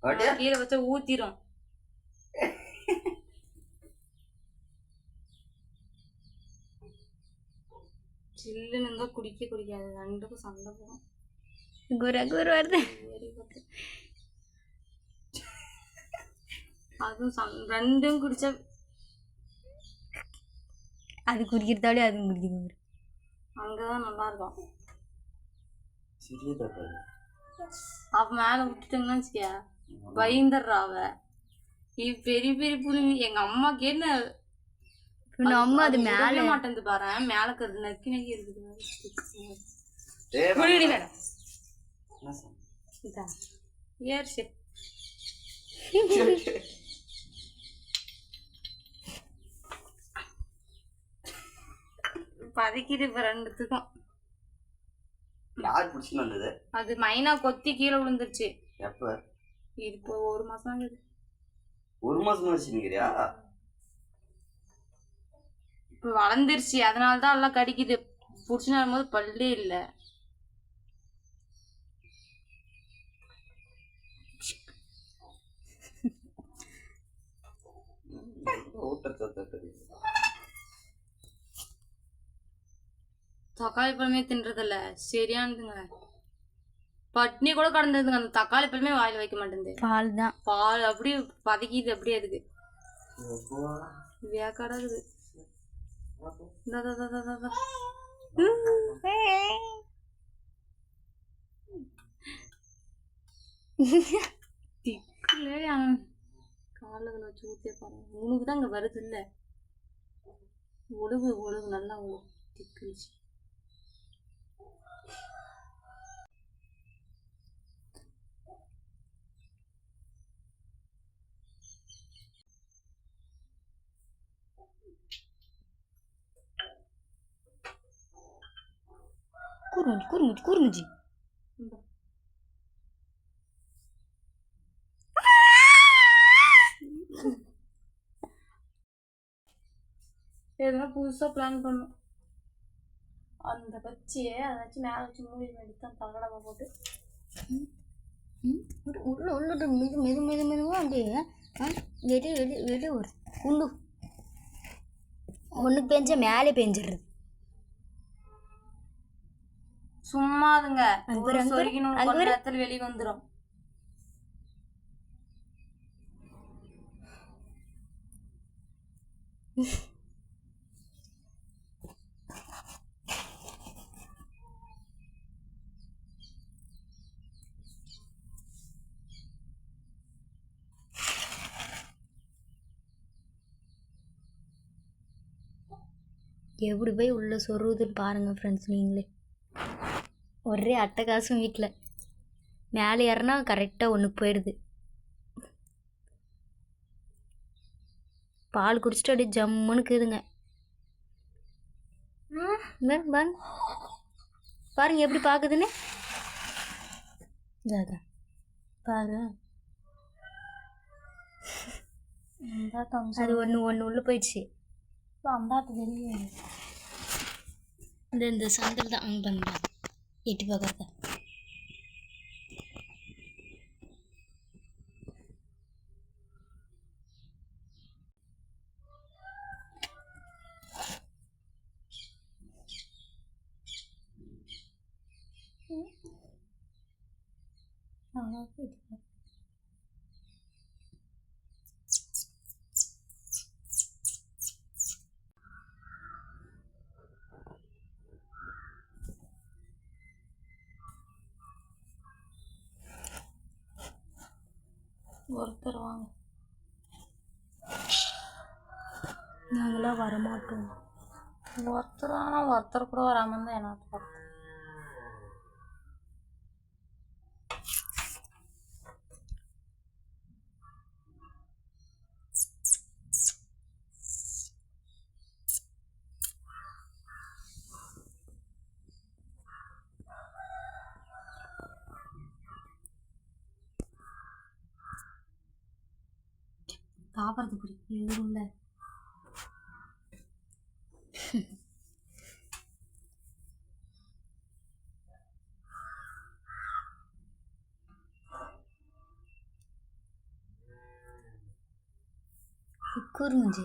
அப்படியே? கீழே வச்சா ஊத்திரும். சில்லுன்னு இருந்தா குடிக்க குடிக்காது. ரெண்டுக்கும் சண்டை போடும் குரு குரு வருது. அதுவும் ரெண்டும் குடிச்சா அது குடிக்கிறதாலே அதுவும் குடிக்குது. குரு அங்கதான் நல்லா இருக்கும். அவ மேல விட்டுட்டோம்னா வச்சுக்கியா. பயந்துடுறா அவ. இவ பெரிய பெரிய புள்ளி எங்க அம்மா கேட்ட இப்போ நம்ம அது மேலே. மாட்டேன் பாரு. மேல கரு நக்கி நக்கி இருக்குது என்ன சொன்ன? இதா. ஏர் சரி பதைக்குது இப்ப ரெண்டுத்துக்கும். யார் பிடிச்சின்னு வந்தது? அது மைனா கொத்தி கீழே விழுந்துருச்சு. எப்ப? இது இப்போ ஒரு மாசம் ஆகுது. ஒரு மாசம் வச்சுருக்கிறியா இப்போ வளர்ந்துருச்சு. அதனால தான் எல்லாம் கடிக்குது. பிடிச்சின்னு வரும்போது பல்லே இல்லை ஊட்டத்தை தக்காளி தக்காளி பழமே தின்றதில்ல. சரியானதுங்க. பட்னி கூட கடந்ததுங்க அந்த தக்காளி பழமே வாயில வைக்க மாட்டேங்குது பால் தான் பால் அப்படியே பதக்கிது அப்படியே அதுக்கு. வேக்காடா இருக்குது. திக்குல காலில் வச்சு ஊத்தே பாருங்க. உனக்கு தான் இங்கே வருது இல்லை. ஒழுகு ஒழுகு நல்லா ஒழுகு திக்குச்சு குறுமுஞ்சி குறுமுஞ்சி குறுமுஞ்சி எதுனா புதுசாக பிளான் பண்ணும் அந்த பச்சியை அதை வச்சு மேலே வச்சு மூடி எடுத்தான் தகடவை போட்டு. ம், உள்ள உள்ள மெது மெது மெது மெதுவாக அப்படியே வெளியே வெளியே வெளியே ஒரு குண்டு. ஒன்றுக்கு பெஞ்சா மேலே பெஞ்சிடுறது. சும்மாதுங்க. ஒரு பாரு. நேரத்தில் வெளியே வந்துடும் எப்படி போய் உள்ளே சொருகுதுன்னு பாருங்கள் ஃப்ரெண்ட்ஸ் நீங்களே. ஒரே அட்டகாசம் வீட்டில் மேலே ஏறினா கரெக்டாக ஒன்றுக்கு போயிடுது. பால் குடிச்சிட்டு அப்படியே ஜம்முன்னு இருக்குதுங்க பாருங்க. பாருங்க எப்படி பார்க்குதுன்னு இதாதான் பாரு. அது ஒன்று ஒன்று உள்ளே போயிடுச்சு. வெளியே இந்த சந்தில் தான். इट बघा आवाज येते ஒருத்தர் வாங்க. நாங்களாம் வரமாட்டோம். ஒருத்தர் ஆனால் ஒருத்தர் கூட வராமல் இருந்தால் என்ன சாப்பிட்றது பிடிக்கும் எதுவும்ல குறுமுஞ்சி